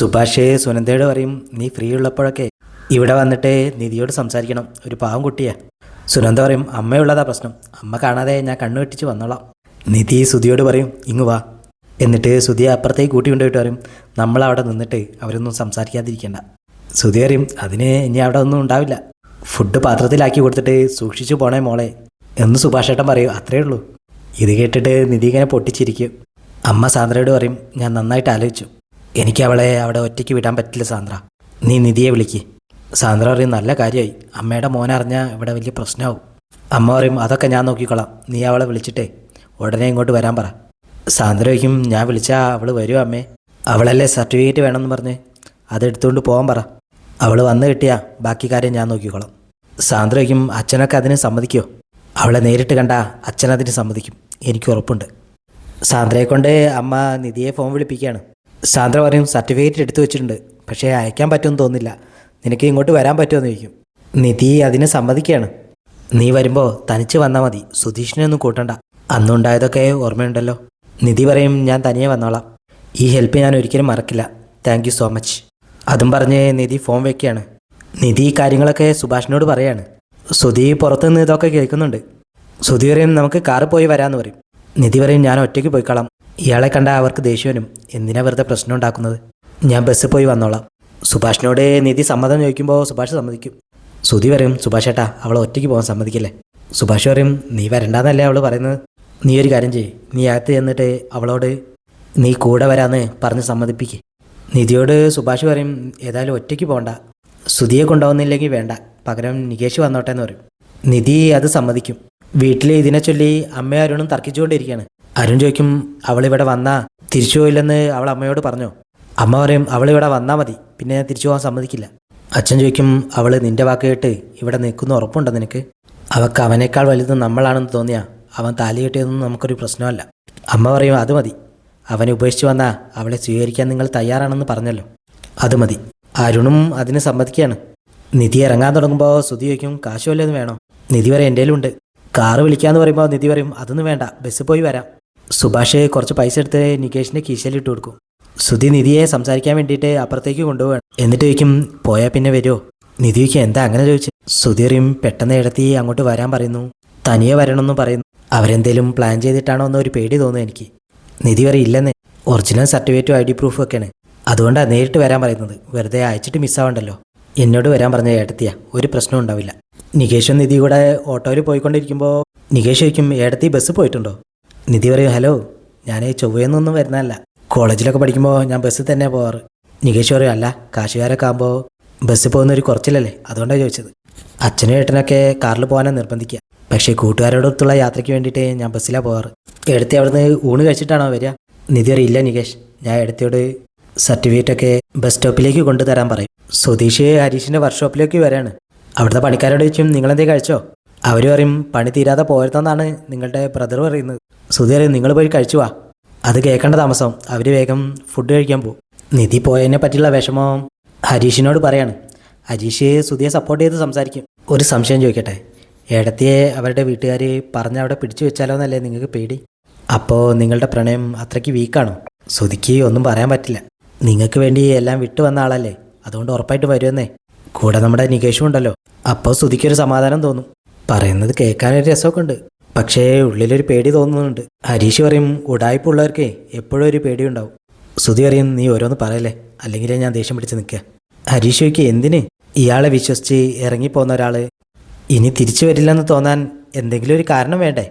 സുഭാഷ് സുനന്ദയോട് പറയും നീ ഫ്രീ ഉള്ളപ്പോഴൊക്കെ ഇവിടെ വന്നിട്ട് നിധിയോട് സംസാരിക്കണം. ഒരു പാവം കുട്ടിയാ. സുനന്ദ പറയും അമ്മയുള്ളതാ പ്രശ്നം. അമ്മ കാണാതെ ഞാൻ കണ്ണു വെട്ടിച്ച് വന്നോളാം. നിധി സുധിയോട് പറയും ഇങ്ങു വാ. എന്നിട്ട് സുധിയെ അപ്പുറത്തേക്ക് കൂട്ടി കൊണ്ടുപോയിട്ട് പറയും നമ്മൾ അവിടെ നിന്നിട്ട് അവരൊന്നും സംസാരിക്കാതിരിക്കേണ്ട. സുധി പറയും അതിന് ഇനി അവിടെ ഒന്നും ഉണ്ടാവില്ല. ഫുഡ് പാത്രത്തിലാക്കി കൊടുത്തിട്ട് സൂക്ഷിച്ചു പോണേ മോളെ. എന്ന് സുഭാഷേട്ടൻ പറയും അത്രേ ഉള്ളൂ. ഇത് കേട്ടിട്ട് നിധി ഇങ്ങനെ പൊട്ടിച്ചിരിക്കും. അമ്മ സാന്ദ്രയോട് പറയും ഞാൻ നന്നായിട്ട് ആലോചിച്ചു. എനിക്ക് അവളെ അവിടെ ഒറ്റയ്ക്ക് വിടാൻ പറ്റില്ല സാന്ദ്ര. നീ നിധിയെ വിളിക്ക്. സാന്ദ്ര പറയും നല്ല കാര്യമായി. അമ്മയുടെ മോനറിഞ്ഞാൽ ഇവിടെ വലിയ പ്രശ്നമാവും. അമ്മ പറയും അതൊക്കെ ഞാൻ നോക്കിക്കോളാം. നീ അവളെ വിളിച്ചിട്ടേ. ഉടനെ ഇങ്ങോട്ട് വരാൻ പറ. സാന്ദ്ര ചോദിക്കും ഞാൻ വിളിച്ചാൽ അവൾ വരും അമ്മേ? അവളല്ലേ സർട്ടിഫിക്കറ്റ് വേണമെന്ന് പറഞ്ഞ്? അതെടുത്തുകൊണ്ട് പോകാൻ പറ. അവൾ വന്നു കിട്ടിയാ ബാക്കി കാര്യം ഞാൻ നോക്കിക്കോളാം. സാന്ദ്ര ചോദിക്കും അച്ഛനൊക്കെ അതിന് സമ്മതിക്കുമോ അവളെ നേരിട്ട് കണ്ട അച്ഛൻ അതിന് സമ്മതിക്കും. എനിക്ക് ഉറപ്പുണ്ട്. സാന്ദ്രയെ കൊണ്ട് അമ്മ നിധിയെ ഫോൺ വിളിപ്പിക്കുകയാണ്. സാന്ദ്ര പറയും സർട്ടിഫിക്കറ്റ് എടുത്തു വെച്ചിട്ടുണ്ട്. പക്ഷേ അയക്കാൻ പറ്റുമെന്ന് തോന്നില്ല നിനക്ക് ഇങ്ങോട്ട് വരാൻ പറ്റുമെന്ന് ചോദിക്കും. നിധി അതിനെ സമ്മതിക്കുകയാണ്. നീ വരുമ്പോൾ തനിച്ച് വന്നാൽ മതി. സുധീഷിനെ ഒന്നും കൂട്ടണ്ട. അന്നുണ്ടായതൊക്കെ ഓർമ്മയുണ്ടല്ലോ. നിധി പറയും ഞാൻ തനിയെ വന്നോളാം. ഈ ഹെൽപ്പ് ഞാൻ ഒരിക്കലും മറക്കില്ല. താങ്ക് യു സോ മച്ച് അതും പറഞ്ഞ് നിധി ഫോൺ വെക്കുകയാണ്. നിധി ഈ കാര്യങ്ങളൊക്കെ സുഭാഷിനോട് പറയാണ്. സുധി പുറത്തുനിന്ന് ഇതൊക്കെ കേൾക്കുന്നുണ്ട്. സുധി പറയും നമുക്ക് കാറ് പോയി വരാമെന്ന് പറയും. നിധി പറയും ഞാൻ ഒറ്റയ്ക്ക് പോയിക്കളാം. ഇയാളെ കണ്ട അവർക്ക് ദേഷ്യവനും എന്തിനാ വെറുതെ പ്രശ്നം ഉണ്ടാക്കുന്നത്? ഞാൻ ബസ്സിൽ പോയി വന്നോളാം. സുഭാഷിനോട് നിധി സമ്മതം ചോദിക്കുമ്പോൾ സുഭാഷ് സമ്മതിക്കും. സുധി പറയും സുഭാഷ് ഏട്ടാ അവൾ ഒറ്റയ്ക്ക് പോകാൻ സമ്മതിക്കില്ലേ? സുഭാഷ് പറയും നീ വരണ്ടാന്നല്ലേ അവൾ പറയുന്നത്? നീ ഒരു കാര്യം ചെയ്യ്. നീ അകത്ത് ചെന്നിട്ട് അവളോട് നീ കൂടെ വരാന്ന് പറഞ്ഞ് സമ്മതിപ്പിക്ക്. നിധിയോട് സുഭാഷ് പറയും ഏതായാലും ഒറ്റയ്ക്ക് പോകണ്ട സുധിയെ കൊണ്ടുപോകുന്നില്ലെങ്കിൽ വേണ്ട. പകരം നികേഷ് വന്നോട്ടെ എന്ന് പറയും. നിധി അത് സമ്മതിക്കും. വീട്ടിൽ ഇതിനെ ചൊല്ലി അമ്മയും അരുണും തർക്കിച്ചുകൊണ്ടിരിക്കുകയാണ്. അരുൺ ചോദിക്കും അവളിവിടെ വന്നാ തിരിച്ചു പോയില്ലെന്ന് അവൾ അമ്മയോട് പറഞ്ഞു? അമ്മ പറയും അവളിവിടെ വന്നാൽ മതി പിന്നെ ഞാൻ തിരിച്ചു പോകാൻ സമ്മതിക്കില്ല. അച്ഛൻ ചോദിക്കും അവൾ നിന്റെ വാക്ക് കേട്ട് ഇവിടെ നിൽക്കുന്ന ഉറപ്പുണ്ടോ നിനക്ക്? അവക്ക് അവനേക്കാൾ വലുത് നമ്മളാണെന്ന് തോന്നിയാ അവൻ താലി കെട്ടിയതൊന്നും നമുക്കൊരു പ്രശ്നമല്ല. അമ്മ പറയും അത് മതി. അവനെ ഉപേക്ഷിച്ച് വന്നാൽ അവളെ സ്വീകരിക്കാൻ നിങ്ങൾ തയ്യാറാണെന്ന് പറഞ്ഞല്ലോ. അത് മതി. അരുണും അതിന് സമ്മതിക്കുകയാണ്. നിധി ഇറങ്ങാൻ തുടങ്ങുമ്പോൾ സുധി ചോദിക്കും കാശ് വല്ലതും വേണോ? നിധി വരെ എന്റെ ഉണ്ട് കാറ് വിളിക്കാന്ന് പറയുമ്പോൾ നിധി പറയും അതൊന്നും വേണ്ട ബസ് പോയി വരാം. സുഭാഷ് കുറച്ച് പൈസ എടുത്ത് നികേഷിന്റെ കീശയിലിട്ട് കൊടുക്കും. സുധി നിധിയെ സംസാരിക്കാൻ വേണ്ടിയിട്ട് അപ്പുറത്തേക്ക് കൊണ്ടുപോകണം എന്നിട്ട് ചോദിക്കും പോയാൽ പിന്നെ വരുമോ നിധി ചോദിക്കും എന്താ അങ്ങനെ ചോദിച്ചു? സുധി പറയും പെട്ടെന്ന് ഇടത്തി അങ്ങോട്ട് വരാൻ പറയുന്നു. തനിയെ വരണമെന്നും പറയുന്നു. അവരെന്തേലും പ്ലാൻ ചെയ്തിട്ടാണോ എന്നൊരു പേടി തോന്നുന്നു എനിക്ക്. നിധി വരെ ഇല്ലെന്നേ. ഒറിജിനൽ സർട്ടിഫിക്കറ്റും ഐ ഡി പ്രൂഫും ഒക്കെയാണ്. അതുകൊണ്ടാണ് നേരിട്ട് വരാൻ പറയുന്നത്. വെറുതെ അയച്ചിട്ട് മിസ്സാവണ്ടല്ലോ എന്നോട് വരാൻ പറഞ്ഞ ഏടത്തിയാ. ഒരു പ്രശ്നം ഉണ്ടാവില്ല. നികേഷും നിധി കൂടെ ഓട്ടോയിൽ പോയിക്കൊണ്ടിരിക്കുമ്പോൾ നികേഷ് ചോദിക്കും ഏടത്തി ബസ് പോയിട്ടുണ്ടോ? നിധി പറയും ഹലോ ഞാൻ ചൊവ്വയെന്നൊന്നും വരുന്നതല്ല. കോളേജിലൊക്കെ പഠിക്കുമ്പോൾ ഞാൻ ബസ്സിൽ തന്നെ പോവാറ്. നികേഷ് പറയും അല്ല കാശുകാരൊക്കെ ആകുമ്പോൾ ബസ്സിൽ പോകുന്ന ഒരു കുറച്ചിലല്ലേ? അതുകൊണ്ടാണ് ചോദിച്ചത്. അച്ഛനും ഏട്ടനൊക്കെ കാറിൽ പോകാനാണ് നിർബന്ധിക്കുക പക്ഷേ കൂട്ടുകാരോടൊത്തുള്ള യാത്രയ്ക്ക് വേണ്ടിയിട്ട് ഞാൻ ബസ്സിലാണ് പോകാറ് എടുത്തി അവിടുന്ന് ഊണ് കഴിച്ചിട്ടാണോ വരിക? നിധി അറിയില്ല നികേഷ്. ഞാൻ എടുത്തിയോട് സർട്ടിഫിക്കറ്റൊക്കെ ബസ് സ്റ്റോപ്പിലേക്ക് കൊണ്ടുതരാൻ പറയും. സുധീഷ് ഹരീഷിന്റെ വർക്ക്ഷോപ്പിലേക്ക് വരാണ്. അവിടുത്തെ പണിക്കാരോട് ചോദിച്ചും നിങ്ങളെന്തേ കഴിച്ചോ? അവർ പറയും പണി തീരാതെ പോരുതെന്നാണ് നിങ്ങളുടെ ബ്രദർ പറയുന്നത്. സുധി പറയും നിങ്ങൾ പോയി കഴിച്ചു വാ. അത് കേൾക്കേണ്ട താമസം. അവർ വേഗം ഫുഡ് കഴിക്കാൻ പോകും. നിധി പോയതിനെ പറ്റിയുള്ള വിഷമം ഹരീഷിനോട് പറയാണ്. ഹരീഷ് സുധിയെ സപ്പോർട്ട് ചെയ്ത് സംസാരിക്കും. ഒരു സംശയം ചോദിക്കട്ടെ? ഏടത്തിയെ അവരുടെ വീട്ടുകാർ പറഞ്ഞ അവിടെ പിടിച്ചു വെച്ചാലോ എന്നല്ലേ നിങ്ങൾക്ക് പേടി? അപ്പോൾ നിങ്ങളുടെ പ്രണയം അത്രയ്ക്ക് വീക്കാണോ സുധിക്ക് ഒന്നും പറയാൻ പറ്റില്ല. നിങ്ങൾക്ക് വേണ്ടി എല്ലാം വിട്ടു വന്ന ആളല്ലേ? അതുകൊണ്ട് ഉറപ്പായിട്ട് വരുമെന്നേ. കൂടെ നമ്മുടെ നികേഷും ഉണ്ടല്ലോ. അപ്പോൾ സുധിക്കൊരു സമാധാനം തോന്നും. പറയുന്നത് കേൾക്കാനൊരു രസമൊക്കെ ഉണ്ട് പക്ഷേ ഉള്ളിലൊരു പേടി തോന്നുന്നുണ്ട്. ഹരീഷ് പറയും ഉടായ്പുള്ളവർക്ക് എപ്പോഴും ഒരു പേടിയുണ്ടാവും. സുധി പറയും നീ ഓരോന്ന് പറയല്ലേ? അല്ലെങ്കിൽ ഞാൻ ദേഷ്യം പിടിച്ച് നിൽക്കുക. ഹരീഷ് ചോദിക്കുക എന്തിന്? ഇയാളെ വിശ്വസിച്ച് ഇറങ്ങിപ്പോന്ന ഒരാൾ ഇനി തിരിച്ചു വരില്ലെന്ന് തോന്നാൻ എന്തെങ്കിലും ഒരു കാരണം വേണ്ടേ?